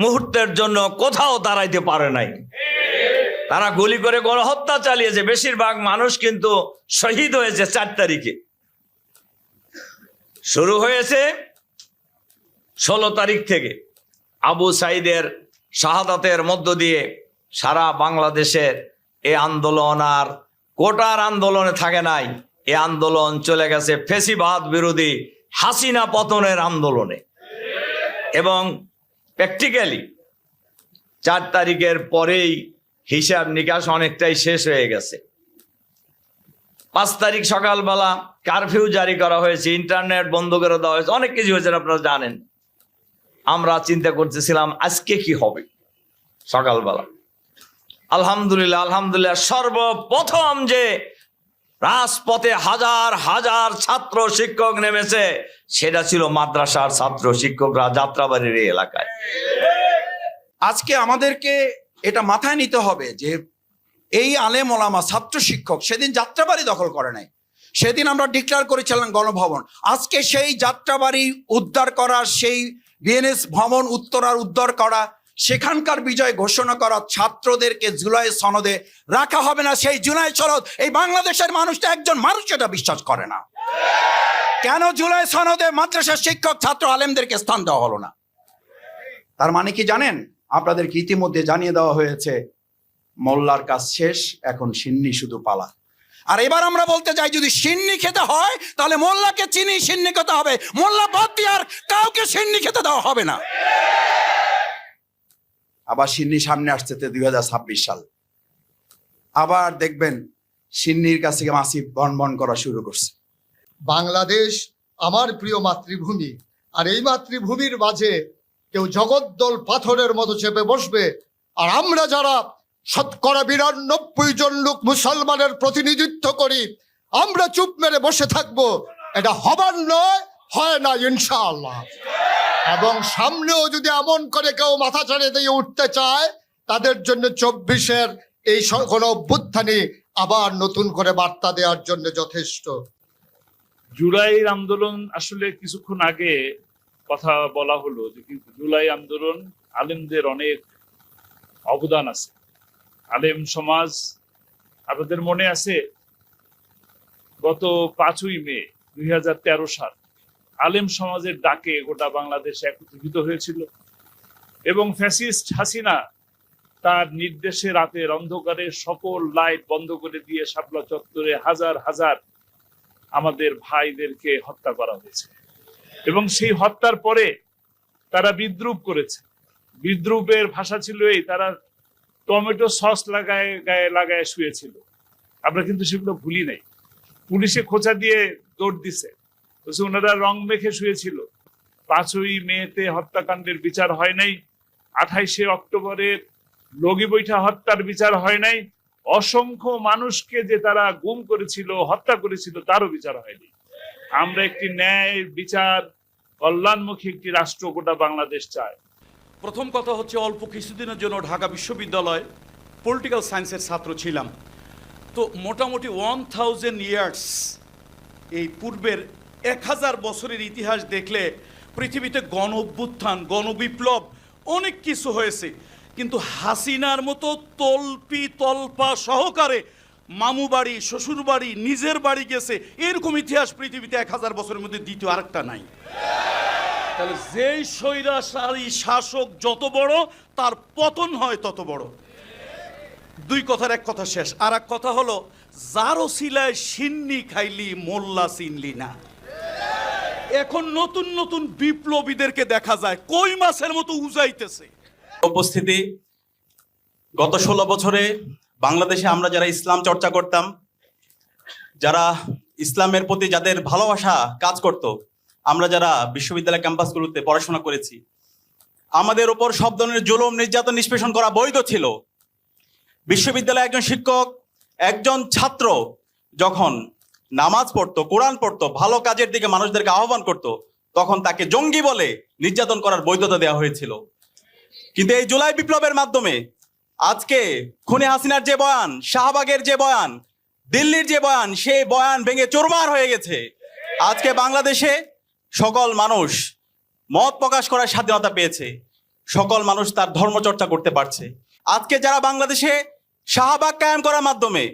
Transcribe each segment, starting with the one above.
মুহূর্তের জন্য কোথাও দাঁড়াইতে পারে নাই। তারা গুলি করে গণহত্যা চালিয়েছে। বেশিরভাগ মানুষ কিন্তু শহীদ হয়েছে চার তারিখে। শুরু হয়েছে ষোলো তারিখ থেকে। আবু সাইদের শাহাদাতের মধ্য দিয়ে সারা বাংলাদেশের এ আন্দোলন আর কোটার আন্দোলনে থাকে নাই। এ আন্দোলন চলে গেছে ফেসিবাদ বিরোধী হাসিনা পতনের আন্দোলনে। এবং প্র্যাকটিক্যালি চার তারিখের পরেই হিসাব নিকাশ অনেকটাই শেষ হয়ে গেছে। পাঁচ তারিখ সকালবেলা কারফিউ জারি করা হয়েছে ইন্টারনেট বন্ধ করে দেওয়া হয়েছে, অনেক কিছু হয়েছে, আপনারা জানেন। আমরা চিন্তা করতেছিলাম, আজকে কি হবে সকালবেলা? আলহামদুলিল্লাহ আলহামদুলিল্লাহ, সর্বপ্রথম যে রাজপথে হাজার হাজার ছাত্র শিক্ষক নেমেছে। সেটা ছিল মাদ্রাসার ছাত্র শিক্ষকরা যাত্রাবাড়ির এলাকায়। আজকে আমাদেরকে এটা মাথায় নিতে হবে যে এই আলেম ওলামা ছাত্র শিক্ষক সেদিন যাত্রাবাড়ি দখল করে নাই। সেদিন আমরা ডিক্লেয়ার করেছিলাম গণভবন। আজকে সেই যাত্রাবাড়ি উদ্ধার করা, সেই বিএনএস ভবন উত্তরার উদ্ধার করা সেখানকার বিজয় ঘোষণা করা ছাত্রদেরকে জুলাই সনদে রাখা হবে না। সেই জুলাই সনদ, এই বাংলাদেশের মানুষটা একজন মানুষ এটা বিশ্বাস করে না। কেন জুলাই সনদে মাদ্রাসা শিক্ষক, ছাত্র আলেমদেরকে স্থান দেওয়া হলো না? তার মানে কি জানেন? আপনাদেরকে ইতিমধ্যে জানিয়ে দেওয়া হয়েছে, মোল্লার কাজ শেষ, এখন সিন্নি শুধু পালা। আর এবার আমরা বলতে চাই, যদি সিন্নি খেতে হয়, তাহলে মোল্লাকে চিনি, সিন্নি খেতে হবে। মোল্লা বাদ দিয়ে আর কাউকে সিন্নি খেতে দেওয়া হবে না। আবার সিন্নি সামনে আসছে দুই হাজার ছাব্বিশ সাল। আবার দেখবেন সিন্নির কাছ থেকে মাসি বন বন করা শুরু করছে। বাংলাদেশ আমার প্রিয় মাতৃভূমি, আর এই মাতৃভূমির মাঝে কেউ জগদ্দল পাথরের মতো চেপে বসবে, আর আমরা যারা শতকরা বিরানব্বই জন লোক মুসলমানের প্রতিনিধিত্ব করি, আমরা চুপ মেরে বসে থাকব, এটা হবার নয়, হয় না, ইনশাআল্লাহ। এবং সামনেও যদি এমন করে কেউ মাথা ছাড়িয়ে দিয়ে উঠতে চায়, তাদের জন্য চব্বিশের এই স- কোনো অভ্যুত্থানই আবার নতুন করে বার্তা দেওয়ার জন্য যথেষ্ট। জুলাইয়ের আন্দোলন আসলে কিছুক্ষণ আগে কথা বলা হলো যে কিন্তু জুলাই আন্দোলন আলেমদের অনেক অবদান আছে। আলেম সমাজ আপনাদের মনে আছে? গত পাঁচই মে দুই হাজার তেরো সাল আলেম সমাজের ডাকে গোটা বাংলাদেশ একত্রিত হয়েছিল এবং ফ্যাসিস্ট হাসিনা তার নির্দেশে রাতের অন্ধকারে সকল লাইট বন্ধ করে দিয়ে শাপলা চত্বরে হাজার হাজার আমাদের ভাইদেরকে হত্যা করা হয়েছে। এবং সেই হত্যার পরে তারা বিদ্রুপ করেছে। বিদ্রুপের ভাষা ছিল এই, তারা টমেটো সস লাগায়, গায়ে লাগায় শুয়েছিল। আমরা কিন্তু সেগুলো ভুলি নাই। পুলিশে খোঁচা দিয়ে দৌড় দিছে। বলছে, ওনারা রং মেখে শুয়েছিল। পাঁচই মেতে হত্যাকাণ্ডের বিচার হয় নাই। আঠাইশে অক্টোবরের লগি বৈঠা হত্যার বিচার হয় নাই। অসংখ্য মানুষকে যে তারা গুম করেছিল, হত্যা করেছিল, তারও বিচার হয়নি আমরা একটি ন্যায় বিচার, কল্যাণমুখী একটি রাষ্ট্র গোটা বাংলাদেশ চায় প্রথম কথা হচ্ছে, অল্প কিছুদিনের জন্য ঢাকা বিশ্ববিদ্যালয় পলিটিক্যাল সায়েন্সের ছাত্র ছিলাম। তো মোটামুটি ওয়ান থাউজেন্ড ইয়ার্স এই পূর্বের এক হাজার বছরের ইতিহাস দেখলে পৃথিবীতে গণ অভ্যুত্থান গণবিপ্লব অনেক কিছু হয়েছে। কিন্তু হাসিনার মতো তল্পি তল্পা সহকারে মামু বাড়ি, শ্বশুর বাড়ি, নিজের বাড়ি গেছে, এরকম ইতিহাস পৃথিবীতে এক হাজার বছরের মধ্যে দ্বিতীয় আরেকটা নাই। তাহলে যেই স্বৈরাচারী শাসক যত বড়, তার পতন হয় তত বড়। দুই কথার এক কথা শেষ। আর এক কথা হলো যারও শিলায় সিন্নি খাইলি, মোল্লা চিনলি না। এখন নতুন নতুন বিপ্লবীদেরকে দেখা যায়। কই মাছের মতো উজাইতেছে? উপস্থিতি, গত ষোলো বছরে বাংলাদেশে আমরা যারা ইসলাম চর্চা করতাম, যারা ইসলামের প্রতি যাদের ভালোবাসা কাজ করত, আমরা যারা বিশ্ববিদ্যালয় ক্যাম্পাসগুলোতে পড়াশোনা করেছি, আমাদের ওপর সব ধরনের জুলুম, নির্যাতন, নিষ্পেষণ করা বৈধ ছিল। বিশ্ববিদ্যালয়ে একজন শিক্ষক, একজন ছাত্র যখন নামাজ পড়তো, কোরআন পড়তো, ভালো কাজের দিকে মানুষদেরকে আহ্বান করত, তখন তাকে জঙ্গি বলে নির্যাতন করার বৈধতা দেওয়া হয়েছিল। কিন্তু এই জুলাই বিপ্লবের মাধ্যমে আজকে খুনে হাসিনার যে বয়ান, শাহবাগের যে বয়ান, দিল্লির যে বয়ান, সেই বয়ান ভেঙে চোরমার হয়ে গেছে। আজকে বাংলাদেশে সকল মানুষ মত প্রকাশ করার স্বাধীনতা পেয়েছে। সকল মানুষ তার ধর্মচর্চা করতে পারছে। আজকে যারা বাংলাদেশে শাহবাগ কায়েম করার মাধ্যমে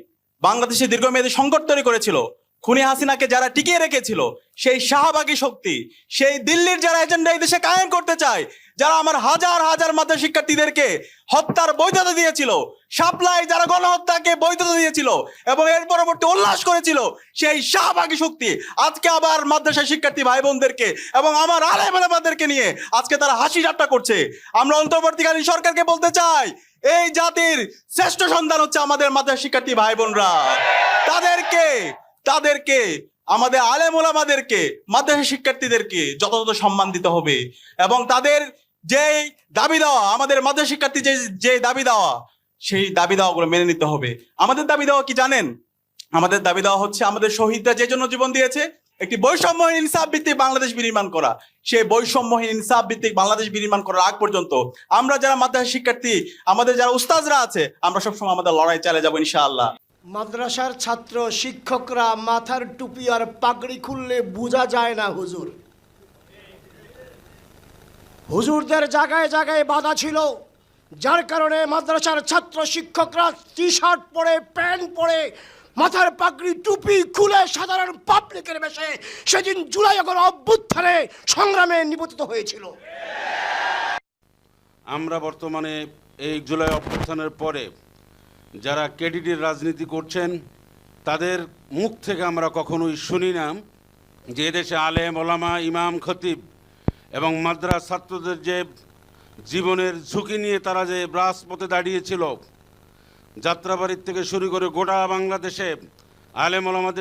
বাংলাদেশে দীর্ঘমেয়াদী সংকট তৈরি করেছিল খুনি হাসিনাকে যারা টিকিয়ে রেখেছিল, সেই শাহবাগী শক্তি, সেই দিল্লির যারা এজেন্ডা এই দেশে কায়েম করতে চায়, যারা আমার হাজার হাজার মাদ্রাসা শিক্ষার্থীদেরকে হত্যার বৈধতা দিয়েছিল, সাপ্লাই যারা গণহত্যাকে বৈধতা দিয়েছিল এবং এর পরবর্তী উল্লাস করেছিল, সেই শাহবাগী শক্তি আজকে আবার মাদ্রাসা শিক্ষার্থী ভাই বোনদেরকে এবং আমার আলেমাদেরকে নিয়ে আজকে তারা হাসি ঠাট্টা করছে। আমরা অন্তর্বর্তীকালীন সরকারকে বলতে চাই, এই জাতির শ্রেষ্ঠ সন্তান হচ্ছে আমাদের মাদ্রাসা শিক্ষার্থী ভাই বোনরা তাদেরকে তাদেরকে, আমাদের আলেম ওলামাদেরকে, মাদ্রাসা শিক্ষার্থীদেরকে যথাযথ সম্মান দিতে হবে। এবং তাদের যে দাবি দেওয়া, আমাদের মাদ্রাসা শিক্ষার্থী যে যে দাবি দেওয়া, সেই দাবি দেওয়াগুলো মেনে নিতে হবে। আমাদের দাবি দেওয়া কি জানেন? আমাদের দাবি দেওয়া হচ্ছে আমাদের শহীদরা যে জন্য জীবন দিয়েছে, একটি বৈষম্যহীন ইনসাফ ভিত্তিক বাংলাদেশ বিনির্মাণ করা। সেই বৈষম্যহীন ইনসাফ ভিত্তিক বাংলাদেশ বিনির্মাণ করার আগ পর্যন্ত আমরা যারা মাদ্রাসা শিক্ষার্থী, আমাদের যারা উস্তাজরা আছে, আমরা সবসময় আমাদের লড়াই চালিয়ে যাব ইনশাআল্লাহ। মাদ্রাসার ছাত্র শিক্ষকরা মাথার টুপি আর পাগড়ি খুললে বোঝা যায় না হুজুর। হুজুরদের জায়গায় জায়গায় বাধা ছিল, যার কারণে মাদ্রাসার ছাত্র শিক্ষকরা টি শার্ট পরে, প্যান্ট পরে, মাথার পাগড়ি, টুপি খুলে সাধারণ পাবলিকের বেশে সেদিন জুলাই আগর অভ্যুত্থানে সংগ্রামে নিবেদিত হয়েছিল। আমরা বর্তমানে এই জুলাই অভ্যুত্থানের পরে যারা কেডিডির রাজনীতি করছেন, তাদের মুখ থেকে আমরা কখনোই শুনি না যে দেশে আলেম, ওলামা, ইমাম, খতিব এবং মাদ্রাস ছাত্রদের যে জীবনের ঝুঁকি নিয়ে তারা যে রাজপথে দাঁড়িয়েছিল, যাত্রাবাড়ির থেকে শুরু করে গোটা বাংলাদেশে আলেম, ওলামাদের